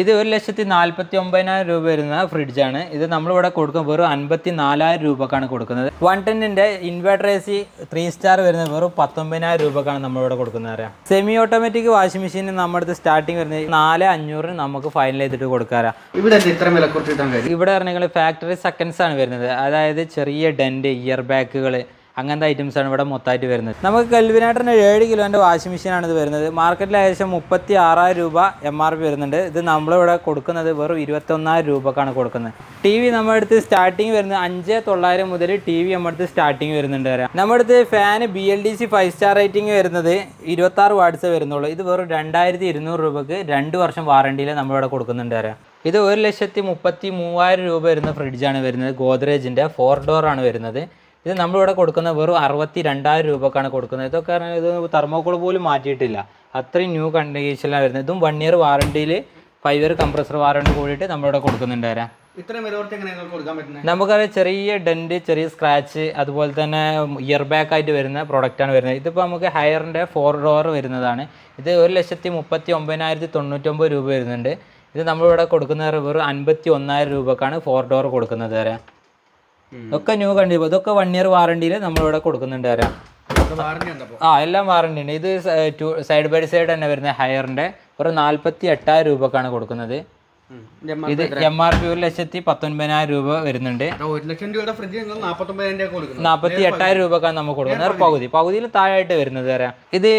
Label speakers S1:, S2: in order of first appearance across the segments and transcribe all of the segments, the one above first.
S1: ഇത് ഒരു ലക്ഷത്തി നാൽപ്പത്തി ഒമ്പതിനായിരം രൂപ വരുന്ന ഫ്രിഡ്ജാണ് ഇത് നമ്മളിവിടെ കൊടുക്കുന്നത് വെറും അൻപത്തി നാലായിരം രൂപക്കാണ് കൊടുക്കുന്നത്. One ടെന്നിന്റെ inverter A C three star വരുന്നത് വെറും പത്തൊമ്പതിനായിരം രൂപക്കാണ് നമ്മളിവിടെ കൊടുക്കുന്നത് അറിയാം. സെമി ഓട്ടോമാറ്റിക് വാഷിംഗ് മെഷീൻ നമ്മുടെ അടുത്ത് സ്റ്റാർട്ടിങ് വരുന്നത് നാല് അഞ്ഞൂറിന് നമുക്ക് ഫൈനൽ ചെയ്തിട്ട് കൊടുക്കാറാ
S2: ഇവിടെ ഇത്ര വില കുറച്ചിട്ടാണ്
S1: ഇവിടെ പറഞ്ഞാൽ ഫാക്ടറി സെക്കൻഡ്സ് ആണ് വരുന്നത്. അതായത് ചെറിയ ഡെന്റ് ഇയർ ബാക്കുകൾ അങ്ങനത്തെ ഐറ്റംസ് ആണ് ഇവിടെ മൊത്തമായിട്ട് വരുന്നത്. നമുക്ക് കൽവിനാട്ടിന് ഏഴ് കിലോന്റെ വാഷിംഗ് മെഷീനാണ് ഇത് വരുന്നത്. മാർക്കറ്റിൽ ഏകദേശം മുപ്പത്തി ആറായിരം രൂപ എം ആർ പി വരുന്നുണ്ട്. ഇത് നമ്മളിവിടെ കൊടുക്കുന്നത് വെറും ഇരുപത്തൊന്നായിരം രൂപക്കാണ് കൊടുക്കുന്നത്. ടി വി നമ്മുടെ അടുത്ത് സ്റ്റാർട്ടിങ് വരുന്നത് അഞ്ച് തൊള്ളായിരം മുതൽ ടി വി നമ്മുടെ അടുത്ത് സ്റ്റാർട്ടിങ് വരുന്നുണ്ട് വരാം. നമ്മുടെ അടുത്ത് fan B L D C five star rating വരുന്നത് ഇരുപത്താറ് വാട്ട്സ് വരുന്നുള്ളൂ. ഇത് വെറും രണ്ടായിരത്തി ഇരുന്നൂറ് രൂപക്ക് രണ്ട് വർഷം വാറണ്ടിയിൽ നമ്മളിവിടെ കൊടുക്കുന്നുണ്ട് വരാം. ഇത് ഒരു ലക്ഷത്തി മുപ്പത്തി മൂവായിരം രൂപ വരുന്ന ഫ്രിഡ്ജാണ് വരുന്നത്. ഗോദ്രേജിന്റെ ഫോർ ഡോർ ആണ് വരുന്നത്. ഇത് നമ്മളിവിടെ കൊടുക്കുന്ന വെറും അറുപത്തി രണ്ടായിരം രൂപക്കാണ് കൊടുക്കുന്നത്. ഇതൊക്കെ പറഞ്ഞാൽ ഇത് തെർമോക്കോൾ പോലും മാറ്റിയിട്ടില്ല. അത്രയും ന്യൂ കണ്ടീഷനിലാണ് വരുന്നത്. ഇതും വൺ ഇയർ വാറണ്ടിയിൽ ഫൈവ് ഇയർ കംപ്രസർ വാറണ്ടി കൂടിയിട്ട് നമ്മളിവിടെ കൊടുക്കുന്നുണ്ട് വരാം നമുക്കറിയാം ചെറിയ ഡെന്റ് ചെറിയ സ്ക്രാച്ച് അതുപോലെ തന്നെ ഇയർ ബാക്ക് ആയിട്ട് വരുന്ന പ്രൊഡക്റ്റാണ് വരുന്നത്. ഇതിപ്പോൾ നമുക്ക് ഹയറിന്റെ ഫോർ ഡോർ വരുന്നതാണ്. ഇത് ഒരു ലക്ഷത്തി മുപ്പത്തി ഒമ്പതിനായിരത്തി തൊണ്ണൂറ്റൊമ്പത് രൂപ വരുന്നുണ്ട്. ഇത് നമ്മളിവിടെ കൊടുക്കുന്ന വെറും അൻപത്തി ഒന്നായിരം രൂപക്കാണ് ഫോർ ഡോർ കൊടുക്കുന്നത് വരാം ഇതൊക്കെ ന്യൂ കണ്ടി. ഇതൊക്കെ വൺ ഇയർ വാറണ്ടിയിൽ നമ്മളിവിടെ കൊടുക്കുന്നുണ്ട്
S2: എന്താ
S1: ആ എല്ലാം വാറണ്ടി ഉണ്ട്. ഇത് സൈഡ് ബൈ സൈഡ് തന്നെ വരുന്ന ഹയറിന്റെ ഒരു നാല്പത്തി എട്ടായിരം രൂപക്കാണ് കൊടുക്കുന്നത്. ഇത് എം ആർ പി ഒരു ലക്ഷത്തി പത്തൊൻപതിനായിരം രൂപ വരുന്നുണ്ട്.
S2: ഒരു ലക്ഷം രൂപയുടെ ഫ്രിഡ്ജ് നിങ്ങൾ
S1: നാൽപ്പത്തി എട്ടായിരം രൂപക്കാണ് നമുക്ക് കൊടുക്കുന്നത്. പകുതി. പകുതിയിൽ താഴായിട്ട് വരുന്നത് വരാം ഇത്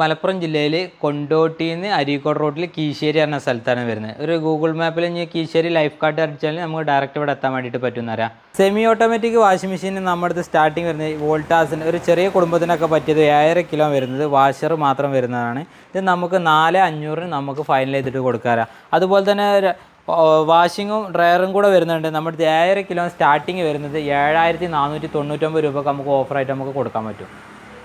S1: മലപ്പുറം ജില്ലയിൽ കൊണ്ടോട്ടിന്ന് നിന്ന് അരീക്കോട് റോഡിൽ കീശ്ശേരി എന്ന സ്ഥലത്താണ് വരുന്നത്. ഒരു ഗൂഗിൾ മാപ്പിൽ ഇനി കീശ്ശേരി ലൈഫ് കാർഡ് അടിച്ചാൽ നമുക്ക് ഡയറക്റ്റ് ഇവിടെ എത്താൻ വേണ്ടിട്ട് പറ്റുന്ന വരാം സെമി ഓട്ടോമാറ്റിക് വാഷിംഗ് മെഷീൻ നമ്മുടെ അടുത്ത് സ്റ്റാർട്ടിങ് വരുന്നത് വോൾട്ടാസിന് ഒരു ചെറിയ കുടുംബത്തിനൊക്കെ പറ്റിയത് ഏഴര കിലോ വരുന്നത്. വാഷർ മാത്രം വരുന്നതാണ്. ഇത് നമുക്ക് നാല് അഞ്ഞൂറിന് നമുക്ക് ഫൈനൽ ചെയ്തിട്ട് കൊടുക്കാറാം. അതുപോലെ തന്നെ വാഷിങ്ങും ഡ്രയറും കൂടെ വരുന്നുണ്ട്. നമ്മുടെ ഏഴര കിലോ സ്റ്റാർട്ടിങ് വരുന്നത് ഏഴായിരത്തി നാനൂറ്റി തൊണ്ണൂറ്റൊമ്പത് രൂപക്ക് നമുക്ക് ഓഫറായിട്ട് നമുക്ക് കൊടുക്കാൻ പറ്റും.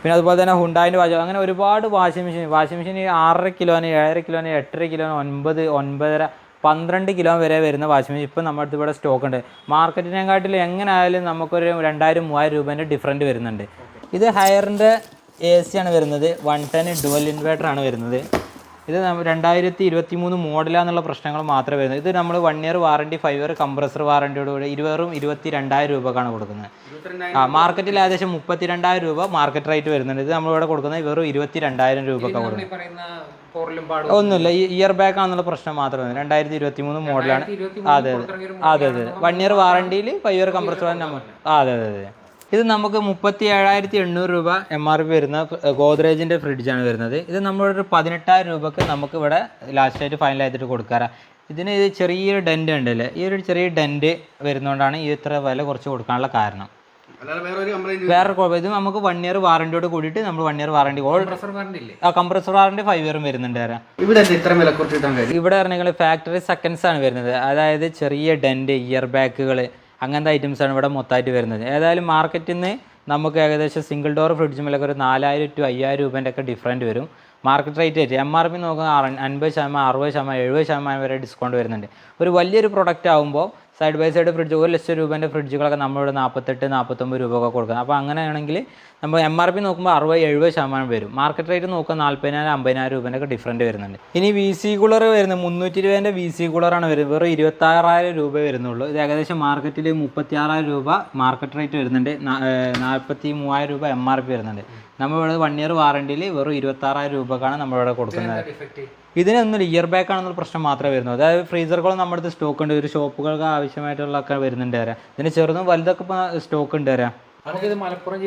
S1: പിന്നെ അതുപോലെ തന്നെ ഹുണ്ടായിന്റെ വാഷ് അങ്ങനെ ഒരുപാട് വാഷിംഗ് മെഷീൻ വാഷിംഗ് മെഷീൻ ആറര കിലോന് ഏഴര കിലോന് എട്ടര കിലോന് ഒൻപത് ഒൻപതര പന്ത്രണ്ട് കിലോ വരെ വരുന്ന വാഷിംഗ് മെഷീൻ ഇപ്പം നമ്മുടെ അടുത്ത് ഇവിടെ സ്റ്റോക്ക് ഉണ്ട്. മാർക്കറ്റിനെക്കാട്ടിലും എങ്ങനെ ആയാലും നമുക്കൊരു രണ്ടായിരം മൂവായിരം രൂപേന്റെ ഡിഫറന്റ് വരുന്നുണ്ട്. ഇത് ഹയറിന്റെ എ സി ആണ് വരുന്നത്. വൺ ടെൻ ഡുവൽ ഇൻവേർട്ടർ ആണ് വരുന്നത്. ഇത് രണ്ടായിരത്തി ഇരുപത്തി മൂന്ന് മോഡലാന്നുള്ള പ്രശ്നങ്ങൾ മാത്രമേ വരുന്നത് ഇത് നമ്മൾ one year warranty five year compressor വാറണ്ടിയോട് കൂടി ഇരുപതും ഇരുപത്തി രണ്ടായിരം രൂപക്കാണ് കൊടുക്കുന്നത്. ആ മാർക്കറ്റിൽ ഏകദേശം മുപ്പത്തി രണ്ടായിരം രൂപ മാർക്കറ്റ് റേറ്റ് വരുന്നുണ്ട്. ഇത് നമ്മളിവിടെ കൊടുക്കുന്നത് വെറും ഇരുപത്തി രണ്ടായിരം രൂപക്കാണ് കൊടുക്കുന്നത്. ഒന്നുമില്ല. ഈ ഇയർ ബാക്ക് ആണെന്നുള്ള പ്രശ്നം മാത്രമേ രണ്ടായിരത്തി ഇരുപത്തി മൂന്ന് മോഡലാണ് അതെ അതെ. അതെ അതെ. വൺ ഇയർ വാറണ്ടിയിൽ ഫൈവ് ഇയർ കംപ്രസർ നമ്മൾ അതെ അതെ അതെ. ഇത് നമുക്ക് മുപ്പത്തി ഏഴായിരത്തി എണ്ണൂറ് രൂപ എം ആർ പി വരുന്ന ഗോദ്രേജിന്റെ ഫ്രിഡ്ജാണ് വരുന്നത്. ഇത് നമ്മളൊരു പതിനെട്ടായിരം രൂപക്ക് നമുക്ക് ഇവിടെ ഫൈനൽ ആയിട്ട് കൊടുക്കാറാണ് ഇതിന് ഇത് ചെറിയൊരു ഡെന്റ് ഉണ്ടല്ലേ? ഈ ഒരു ചെറിയ ഡെന്റ് വരുന്നതുകൊണ്ടാണ് ഈ ഇത്ര വില കുറച്ച് കൊടുക്കാനുള്ള കാരണം.
S2: വേറെ
S1: കുഴപ്പം ഇത് നമുക്ക് വൺ ഇയർ വാറണ്ടിയോട് കൂടിയിട്ട് നമ്മൾ വൺ ഇയർ വാറണ്ടി ആ കംപ്രസർ വാറണ്ടി ഫൈവ് ഇയറും വരുന്നുണ്ട് വരാം
S2: ഇവിടെ ഇത്ര വില കുറച്ചിട്ടാണ്
S1: ഇവിടെ പറഞ്ഞാൽ ഫാക്ടറി സെക്കൻഡ്സ് ആണ് വരുന്നത്. അതായത് ചെറിയ ഡെന്റ് ഇയർ ബാക്കുകൾ അങ്ങനത്തെ ഐറ്റംസാണ് ഇവിടെ മൊത്തമായിട്ട് വരുന്നത്. ഏതായാലും മാർക്കറ്റിൽ നിന്ന് നമുക്ക് ഏകദേശം സിംഗിൾ ഡോർ ഫ്രിഡ്ജുമേലൊക്കെ ഒരു നാലായിരം ടു അയ്യായിരം രൂപേന്റെ ഒക്കെ ഡിഫറന്റ് വരും. മാർക്കറ്റ് റേറ്റ് ആയിട്ട് എം ആർ പി നോക്കുക അൻപത് ശതമാനം അറുപത് ശതമാനം എഴുപത് ശതമാനം വരെ ഡിസ്കൗണ്ട് വരുന്നുണ്ട്. ഒരു വലിയൊരു പ്രൊഡക്റ്റ് ആകുമ്പോൾ സൈഡ് ബൈ സൈഡ് ഫ്രിഡ്ജ് ഒരു ലക്ഷം രൂപേന്റെ ഫ്രിഡ്ജുകളൊക്കെ നമ്മളിവിടെ നാൽപ്പത്തെട്ട് നാൽപ്പത്തൊമ്പത് രൂപ ഒക്കെ കൊടുക്കുന്നത് അപ്പോൾ അങ്ങനെയാണെങ്കിൽ നമ്മൾ എം ആർ പി നോക്കുമ്പോൾ അറുപത് എഴുപത് ശതമാനം വരും. മാർക്കറ്റ് റേറ്റ് നോക്കുക നാൽപ്പതിനായിരം അമ്പതിനായിരം രൂപേന്റെ ഒക്കെ ഡിഫറന്റ് വരുന്നുണ്ട്. ഇനി വി സി കൂളർ വരുന്നത് മുന്നൂറ്റി രൂപേന്റെ വി സി കൂളറാണ് വരുന്നത്. വെറും ഇരുപത്താറായിരം രൂപ വരുന്നുള്ളൂ. ഇത് ഏകദേശം മാർക്കറ്റിൽ മുപ്പത്തി ആറായിരം രൂപ മാർക്കറ്റ് റേറ്റ് വരുന്നുണ്ട്. നാൽപ്പത്തി മൂവായിരം രൂപ എം ആർ പി വരുന്നുണ്ട്. നമ്മളിവിടെ വൺ ഇയർ വാറണ്ടിയിൽ വെറും ഇരുപത്താറായിരം രൂപക്കാണ് നമ്മളിവിടെ കൊടുക്കുന്നത്. ഇതിനൊന്നും ഇയർ ബാക്ക് ആണെന്നുള്ള പ്രശ്നം മാത്രമേ വരുന്നു അതായത് ഫ്രീസറുകളും നമ്മുടെ അടുത്ത് സ്റ്റോക്ക് ഉണ്ട്. ഒരു ഷോപ്പുകൾക്ക് ആവശ്യമായിട്ടുള്ളതൊക്കെ വരുന്നുണ്ട് വരാം. ഇതിന് ചെറുതും വലുതൊക്കെ ഇപ്പോൾ സ്റ്റോക്ക് ഉണ്ട് വരാം.
S3: നമുക്കിത് മലപ്പുറം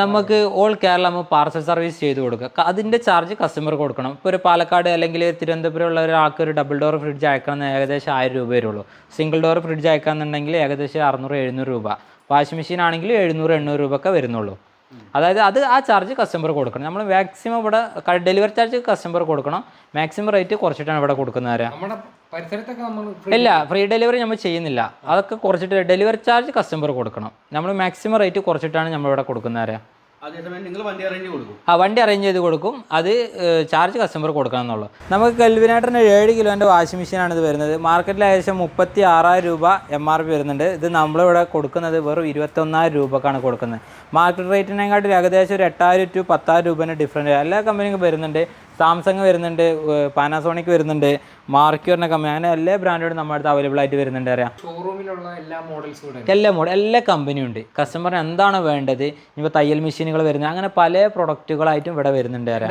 S1: നമുക്ക് ഓൾ കേരള പാർസൽ സർവീസ് ചെയ്ത് കൊടുക്കുക. അതിന്റെ ചാർജ് കസ്റ്റമർ കൊടുക്കണം. ഇപ്പോൾ ഒരു പാലക്കാട് അല്ലെങ്കിൽ തിരുവനന്തപുരം ഉള്ള ഒരാൾക്ക് ഒരു ഡബിൾ ഡോർ ഫ്രിഡ്ജ് അയക്കണം ഏകദേശം ആയിരം രൂപ വരുള്ളൂ സിംഗിൾ ഡോർ ഫ്രിഡ്ജ് അയക്കാന്നുണ്ടെങ്കിൽ ഏകദേശം അറുന്നൂറ് എഴുന്നൂറ് രൂപ. വാഷിംഗ് മെഷീൻ ആണെങ്കിൽ എഴുന്നൂറ് എണ്ണൂറ് രൂപ ഒക്കെ വരുന്നുള്ളൂ. അതായത് അത് ആ ചാർജ് കസ്റ്റമർ കൊടുക്കണം. നമ്മൾ മാക്സിമം ഇവിടെ ഡെലിവറി ചാർജ് കസ്റ്റമർ കൊടുക്കണം. മാക്സിമം റേറ്റ് കുറച്ചിട്ടാണ് ഇവിടെ കൊടുക്കുന്നത് ഇല്ല ഫ്രീ ഡെലിവറി നമ്മൾ ചെയ്യുന്നില്ല. അതൊക്കെ കുറച്ചിട്ട് ഡെലിവറി ചാർജ് കസ്റ്റമർ കൊടുക്കണം. നമ്മൾ മാക്സിമം റേറ്റ് കുറച്ചിട്ടാണ്
S2: നമ്മൾ ഇവിടെ കൊടുക്കുന്നത്
S1: ആ വണ്ടി അറേഞ്ച് ചെയ്ത് കൊടുക്കും. അത് ചാർജ് കസ്റ്റമർ കൊടുക്കണം എന്നുള്ളൂ നമുക്ക് കെൽവിനേട്ടറിന് ഏഴ് കിലോന്റെ വാഷിംഗ് മെഷീനാണ് ഇത് വരുന്നത്. മാർക്കറ്റിൽ ഏകദേശം മുപ്പത്തി ആറായിരം രൂപ എം ആർ പി വരുന്നുണ്ട്. ഇത് നമ്മളിവിടെ കൊടുക്കുന്നത് വെറും ഇരുപത്തൊന്നായിരം രൂപക്കാണ് കൊടുക്കുന്നത്. മാർക്കറ്റ് റേറ്റിനെക്കാട്ടിൽ ഏകദേശം ഒരു എട്ടായിരം ടു പത്തായിരം രൂപേന്റെ ഡിഫറന്റ് എല്ലാ കമ്പനിക്കും വരുന്നുണ്ട്. സാംസങ് വരുന്നുണ്ട് പാനാസോണിക് വരുന്നുണ്ട് മാർക്യൂറിനെ കമ്പനി അങ്ങനെ എല്ലാ ബ്രാൻഡും നമ്മുടെ അടുത്ത് അവൈലബിൾ ആയിട്ട് വരുന്നുണ്ട് അറിയാം.
S3: ഷോറൂമിലുള്ള എല്ലാ മോഡൽസും
S1: എല്ലാ മോഡൽ എല്ലാ കമ്പനിയും ഉണ്ട്. കസ്റ്റമറിന് എന്താണ് വേണ്ടത്? ഇപ്പോൾ തയ്യൽ മെഷീനുകൾ വരുന്നത് അങ്ങനെ പല പ്രൊഡക്റ്റുകളായിട്ടും ഇവിടെ വരുന്നുണ്ട് അറിയാം.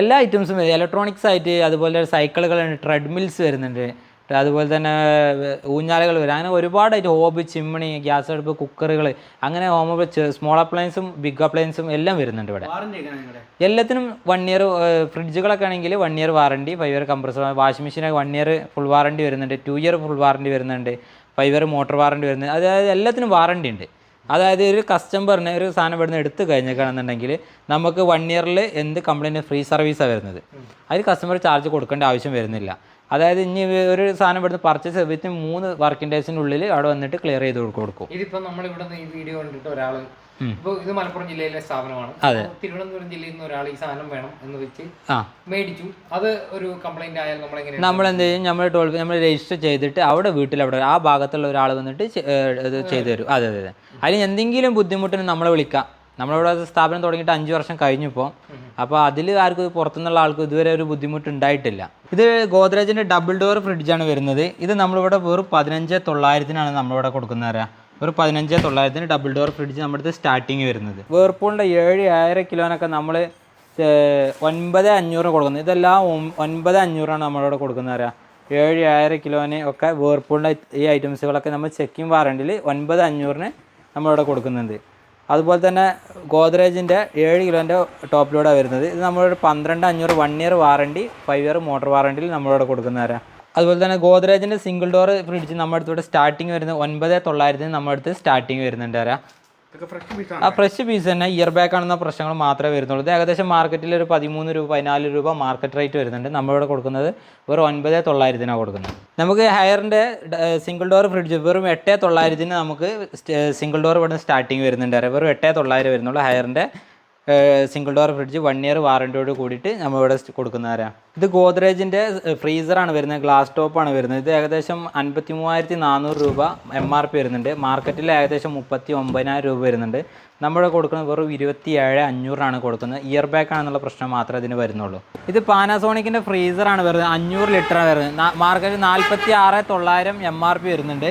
S1: എല്ലാ ഐറ്റംസും വരും. ഇലക്ട്രോണിക്സ് ആയിട്ട് അതുപോലെ സൈക്കിളുകളുണ്ട് ട്രെഡ്മിൽസ് വരുന്നുണ്ട്. അതുപോലെ തന്നെ ഊഞ്ഞാലുകൾ വരും. അങ്ങനെ ഒരുപാടായിട്ട് ഹോബ് ചിമ്മിണി ഗ്യാസ് അടുപ്പ് കുക്കറുകൾ അങ്ങനെ ഹോം സ്മോൾ അപ്ലയൻസും ബിഗ് അപ്ലയൻസും എല്ലാം വരുന്നുണ്ട് ഇവിടെ. എല്ലാത്തിനും വൺ ഇയർ ഫ്രിഡ്ജുകളൊക്കെ ആണെങ്കിൽ one year warranty five year compressor washing മെഷീനൊക്കെ വൺ ഇയർ ഫുൾ വാറണ്ടി വരുന്നുണ്ട് ടു ഇയർ ഫുൾ വാറണ്ടി വരുന്നുണ്ട് ഫൈവ് ഇയർ മോട്ടോർ വാറണ്ടി വരുന്നുണ്ട്. അതായത് എല്ലാത്തിനും വാറണ്ടി ഉണ്ട്. അതായത് ഒരു കസ്റ്റമറിന് ഒരു സാധനം ഇവിടുന്ന് എടുത്തു കഴിഞ്ഞേക്കാണെന്നുണ്ടെങ്കിൽ നമുക്ക് വൺ ഇയറിൽ എന്ത് കംപ്ലൈന്റ് ഫ്രീ സർവീസാണ് വരുന്നത്. അതിൽ കസ്റ്റമർ ചാർജ് കൊടുക്കേണ്ട ആവശ്യം വരുന്നില്ല. അതായത് ഇനി ഒരു സാധനം ഇവിടുന്ന് പർച്ചേസ് ചെയ്തിട്ട് മൂന്ന് വർക്കിംഗ് ഡേയ്സിനുള്ളിൽ അവിടെ വന്നിട്ട് ക്ലിയർ ചെയ്ത് കൊടുക്കും
S3: ഇതിപ്പോ നമ്മൾ ഇവിടെ ഈ വീഡിയോ കണ്ടിട്ട് ഒരാൾ ഇപ്പൊ ഇത് മലപ്പുറം ജില്ലയിലെ സ്ഥാപനമാണ്. തിരുവനന്തപുരം ജില്ലയിൽ നിന്ന് ഒരാൾ ഈ സാധനം വേണം എന്ന് വെച്ച്
S1: ആ.
S3: മേടിച്ചു. അത് ഒരു കംപ്ലൈന്റ് ആയാൽ നമ്മൾ എങ്ങനെ
S1: നമ്മൾ എന്ത് ചെയ്യും? നമ്മൾ ടോൾ നമ്മൾ രജിസ്റ്റർ ചെയ്തിട്ട് അവിടെ വീട്ടിൽ അവിടെ ആ ഭാഗത്തുള്ള ഒരാൾ വന്നിട്ട് ചെയ്തു തരും. അതെ അതെ അതെ. അതിന് എന്തെങ്കിലും ബുദ്ധിമുട്ടിന് നമ്മളെ വിളിക്കാം. നമ്മളിവിടെ സ്ഥാപനം തുടങ്ങിയിട്ട് അഞ്ച് വർഷം കഴിഞ്ഞപ്പോൾ അപ്പോൾ അതിൽ ആർക്കും പുറത്തുനിന്നുള്ള ആൾക്കും ഇതുവരെ ഒരു ബുദ്ധിമുട്ട് ഉണ്ടായിട്ടില്ല ഇത് ഗോദ്രേജിന്റെ ഡബിൾ ഡോർ ഫ്രിഡ്ജാണ് വരുന്നത്. ഇത് നമ്മളിവിടെ വെറും പതിനഞ്ച് തൊള്ളായിരത്തിനാണ് നമ്മളിവിടെ കൊടുക്കുന്നത് ഒരു പതിനഞ്ച് തൊള്ളായിരത്തിന് ഡബിൾ ഡോർ ഫ്രിഡ്ജ് നമ്മുടെ അടുത്ത് സ്റ്റാർട്ടിങ് വരുന്നത്. വേർപൂളിന്റെ ഏഴ് ഏഴര കിലോനൊക്കെ നമ്മൾ ഒൻപത് അഞ്ഞൂറ് കൊടുക്കുന്നത്. ഇതെല്ലാം ഒൻപത് അഞ്ഞൂറാണ് നമ്മളിവിടെ കൊടുക്കുന്നത് ഏഴ് ഏഴര കിലോന് ഒക്കെ വേർപൂളിന്റെ ഈ ഐറ്റംസുകളൊക്കെ നമ്മൾ ചെക്കിങ് വാറണ്ടിൽ ഒൻപത് അഞ്ഞൂറിന് നമ്മളിവിടെ കൊടുക്കുന്നുണ്ട്. അതുപോലെ തന്നെ ഗോദ്രേജിന്റെ ഏഴ് കിലോന്റെ ടോപ്പ് ലോഡാണ് വരുന്നത്. ഇത് നമ്മളൊരു പന്ത്രണ്ട് അഞ്ഞൂറ് one year warranty five year motor വാറണ്ടിയിൽ നമ്മളിവിടെ കൊടുക്കുന്നവരാണ് അതുപോലെ തന്നെ ഗോദ്രേജിന്റെ സിംഗിൾ ഡോർ ഫ്രിഡ്ജ് നമ്മുടെ അടുത്തോടെ സ്റ്റാർട്ടിങ് വരുന്നത് ഒൻപത് തൊള്ളായിരത്തിന് നമ്മുടെ അടുത്ത് സ്റ്റാർട്ടിങ് വരുന്നുണ്ട് വരാം ആ ഫ്രഷ് പീസ് തന്നെ. ഇയർ ബാക്ക് ആണെന്ന പ്രശ്നങ്ങൾ മാത്രമേ വരുന്നുള്ളൂ. ഏകദേശം മാർക്കറ്റിൽ ഒരു പതിമൂന്ന് രൂപ പതിനാല് രൂപ മാർക്കറ്റ് റേറ്റ് വരുന്നുണ്ട്. നമ്മളിവിടെ കൊടുക്കുന്നത് വെറും ഒൻപത് തൊള്ളായിരത്തിനാണ് കൊടുക്കുന്നത്. നമുക്ക് ഹയറിന്റെ സിംഗിൾ ഡോർ ഫ്രിഡ്ജ് വെറും എട്ട് തൊള്ളായിരത്തിന് നമുക്ക് സിംഗിൾ ഡോർ ഇവിടെ സ്റ്റാർട്ടിങ് വരുന്നുണ്ട്. വെറും എട്ട് തൊള്ളായിരം വരുന്നുള്ളൂ ഹയറിന്റെ single door fridge one year വാറണ്ടിയോട് കൂടിയിട്ട് നമ്മളിവിടെ കൊടുക്കുന്നവരാണ് ഇത് ഗോദ്രേജിന്റെ ഫ്രീസറാണ് വരുന്നത് ഗ്ലാസ് ടോപ്പാണ് വരുന്നത്. ഇത് ഏകദേശം അൻപത്തി മൂവായിരത്തി നാനൂറ് രൂപ എം ആർ പി വരുന്നുണ്ട്. മാർക്കറ്റിൽ ഏകദേശം മുപ്പത്തി ഒമ്പതിനായിരം രൂപ വരുന്നുണ്ട്. നമ്മൾ കൊടുക്കുന്നത് വെറും ഇരുപത്തി ഏഴ് അഞ്ഞൂറാണ് കൊടുക്കുന്നത്. ഇയർ ബാക്ക് ആണെന്നുള്ള പ്രശ്നം മാത്രമേ ഇതിന് വരുന്നുള്ളൂ. ഇത് പാനാസോണിക്കിന്റെ ഫ്രീസറാണ് വരുന്നത്. അഞ്ഞൂറ് ലിറ്ററാണ് വരുന്നത്. മാർക്കറ്റിൽ നാൽപ്പത്തി ആറ് തൊള്ളായിരം എം ആർ പി വരുന്നുണ്ട്.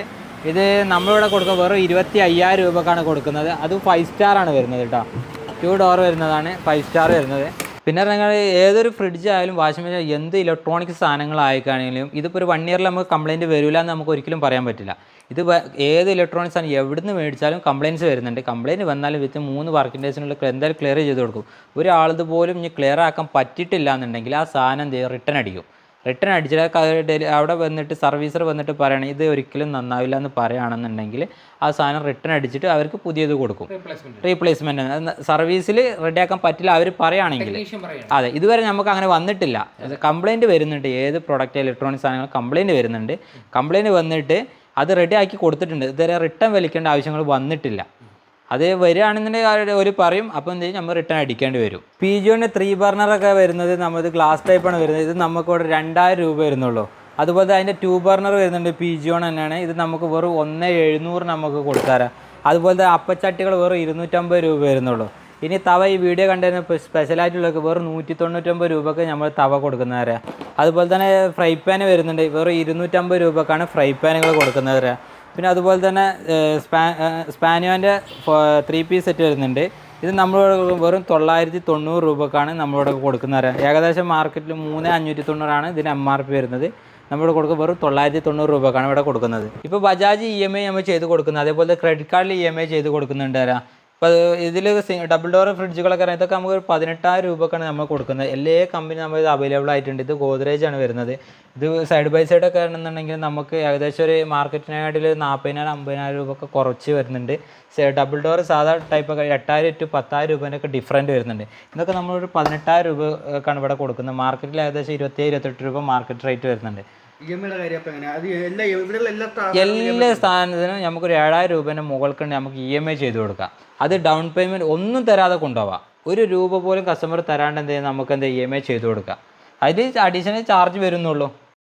S1: ഇത് നമ്മളിവിടെ കൊടുക്കുക വെറും ഇരുപത്തി അയ്യായിരം രൂപക്കാണ് കൊടുക്കുന്നത്. അത് ഫൈവ് സ്റ്റാർ ആണ് വരുന്നത് കേട്ടോ. ടു ഡോർ വരുന്നതാണ് ഫൈവ് സ്റ്റാർ വരുന്നത്. പിന്നെ നിങ്ങൾ ഏതൊരു ഫ്രിഡ്ജ് ആയാലും വാഷിംഗ് മെഷീൻ എന്ത് ഇലക്ട്രോണിക് സാധനങ്ങളായിക്കാണെങ്കിലും ഇതിപ്പോൾ ഒരു വൺ ഇയറിൽ നമുക്ക് കംപ്ലയിന്റ് വരില്ല എന്ന് നമുക്ക് ഒരിക്കലും പറയാൻ പറ്റില്ല. ഇത് ഏത് ഇലക്ട്രോണിക്സ് ആണ് എവിടുന്ന് മേടിച്ചാലും കംപ്ലയിന്റ്സ് വരുന്നുണ്ട്. കംപ്ലയിന്റ് വന്നാലും വിത്ത് മൂന്ന് വർക്കിംഗ് ഡേയ്സിനുള്ളിൽ എന്തായാലും ക്ലിയർ ചെയ്ത് കൊടുക്കും. ഒരാളത് പോലും ഇനി ക്ലിയർ ആക്കാൻ പറ്റിയിട്ടില്ല എന്നുണ്ടെങ്കിൽ ആ സാധനം റിട്ടേൺ അടിക്കും. റിട്ടേൺ അടിച്ചിട്ട് അവിടെ വന്നിട്ട് സർവീസർ വന്നിട്ട് പറയണം ഇത് ഒരിക്കലും നന്നാവില്ല എന്ന് പറയുകയാണെന്നുണ്ടെങ്കിൽ ആ സാധനം റിട്ടേൺ അടിച്ചിട്ട് അവർക്ക് പുതിയത് കൊടുക്കും.
S3: റീപ്ലേസ്മെന്റ്
S1: റീപ്ലേസ്മെന്റ് സർവീസിൽ റെഡിയാക്കാൻ പറ്റില്ല അവർ പറയുകയാണെങ്കിൽ. അതെ ഇതുവരെ നമുക്ക് അങ്ങനെ വന്നിട്ടില്ല. കംപ്ലൈന്റ് വരുന്നുണ്ട്. ഏത് പ്രൊഡക്റ്റ് ഇലക്ട്രോണിക് സാധനങ്ങൾ കംപ്ലൈന്റ് വരുന്നുണ്ട്. കംപ്ലൈന്റ് വന്നിട്ട് അത് റെഡിയാക്കി ആക്കി കൊടുത്തിട്ടുണ്ട്. ഇതുവരെ റിട്ടേൺ വലിക്കേണ്ട ആവശ്യങ്ങൾ വന്നിട്ടില്ല. അത് വരികയാണെന്നുണ്ടെങ്കിൽ ഒരു പറയും അപ്പോൾ എന്ത് ചെയ്യും? നമ്മൾ റിട്ടേൺ അടിക്കേണ്ടി വരും. പി ജിയോന്റെ ത്രീ ബർണറൊക്കെ വരുന്നത് നമ്മൾ ഗ്ലാസ് ടൈപ്പാണ് വരുന്നത്. ഇത് നമുക്ക് ഇവിടെ രണ്ടായിരം രൂപ വരുന്നുള്ളൂ. അതുപോലെ അതിന്റെ ടൂ ബർണർ വരുന്നുണ്ട് പി ജിയോൺ തന്നെയാണ്. ഇത് നമുക്ക് വെറും ഒന്ന് എഴുന്നൂറ് നമുക്ക് കൊടുക്കാറ് അതുപോലത്തെ അപ്പച്ചട്ടികൾ വെറും ഇരുന്നൂറ്റമ്പത് രൂപ വരുന്നുള്ളൂ. ഇനി തവ ഈ വീഡിയോ കണ്ടതിന് സ്പെഷ്യലായിട്ടുള്ളവർക്ക് വെറും നൂറ്റി തൊണ്ണൂറ്റൊമ്പത് രൂപക്ക് നമ്മൾ തവ കൊടുക്കുന്നവരെ. അതുപോലെ തന്നെ ഫ്രൈ പാൻ വരുന്നുണ്ട്. വെറും ഇരുന്നൂറ്റമ്പത് രൂപക്കാണ് ഫ്രൈ പാനുകൾ കൊടുക്കുന്നവരെ. പിന്നെ അതുപോലെ തന്നെ സ്പാ സ്പാനിയോന്റെ ത്രീ പീസ് സെറ്റ് വരുന്നുണ്ട്. ഇത് നമ്മൾ വെറും തൊള്ളായിരത്തി തൊണ്ണൂറ് രൂപക്കാണ് നമ്മളിവിടെ കൊടുക്കുന്നത് ഏകദേശം മാർക്കറ്റിൽ മൂന്ന് അഞ്ഞൂറ്റി തൊണ്ണൂറാണ് ഇതിന് എം ആർ പി വരുന്നത്. നമ്മളിവിടെ കൊടുക്കുക വെറും തൊള്ളായിരത്തി തൊണ്ണൂറ് രൂപക്കാണ് ഇവിടെ കൊടുക്കുന്നത്. ഇപ്പോൾ ബജാജ് ഇ എം ഐ നമ്മൾ ചെയ്ത് കൊടുക്കുന്നത്. അതേപോലെ ക്രെഡിറ്റ് കാർഡിൽ ഇ എം ഐ ചെയ്ത് കൊടുക്കുന്നുണ്ട് തരാം. ഇപ്പോൾ ഇതിൽ ഡബിൾ ഡോർ ഫ്രിഡ്ജുകളൊക്കെ പറയുന്നത് ഇതൊക്കെ നമുക്ക് ഒരു പതിനെട്ടായിരം രൂപക്കാണ് നമ്മൾ കൊടുക്കുന്നത്. എല്ലാ കമ്പനി നമ്മൾ ഇത് അവൈലബിൾ ആയിട്ടുണ്ട്. ഇത് ഗോദ്രേജ് ആണ് വരുന്നത്. ഇത് സൈഡ് ബൈ സൈഡ് ഒക്കെ ആണെന്നുണ്ടെങ്കിൽ നമുക്ക് ഏകദേശം ഒരു മാർക്കറ്റിനായിട്ടിൽ നാൽപ്പതിനായിരം അമ്പതിനായിരം രൂപ ഒക്കെ കുറച്ച് വരുന്നുണ്ട്. ഡബിൾ ഡോർ സാധാ ടൈപ്പ് ഒക്കെ എട്ടായിരം ടു പത്തായിരം രൂപേന്റെയൊക്കെ ഡിഫറന്റ് വരുന്നുണ്ട്. ഇതൊക്കെ നമ്മളൊരു പതിനെട്ടായിരം രൂപക്കാണ് ഇവിടെ കൊടുക്കുന്നത്. മാർക്കറ്റിൽ ഏകദേശം ഇരുപത്തി ഇരുപത്തെട്ട് രൂപ മാർക്കറ്റ് റേറ്റ് വരുന്നുണ്ട്.
S2: എല്ലാ
S1: സ്ഥാനത്തിനും നമുക്കൊരു ഏഴായിരം രൂപേന്റെ മുകൾക്ക് നമുക്ക് ഇ എം ഐ ചെയ്ത് കൊടുക്കാം. അത് ഡൗൺ പേയ്മെന്റ് ഒന്നും തരാതെ കൊണ്ടുപോവാം. ഒരു രൂപ പോലും കസ്റ്റമർ തരാണ്ട് എന്ത് നമുക്ക് എന്താ ഇ എം ഐ ചെയ്ത് കൊടുക്കാം. അതിൽ അഡീഷണൽ ചാർജ് വരുന്നുള്ളൂ.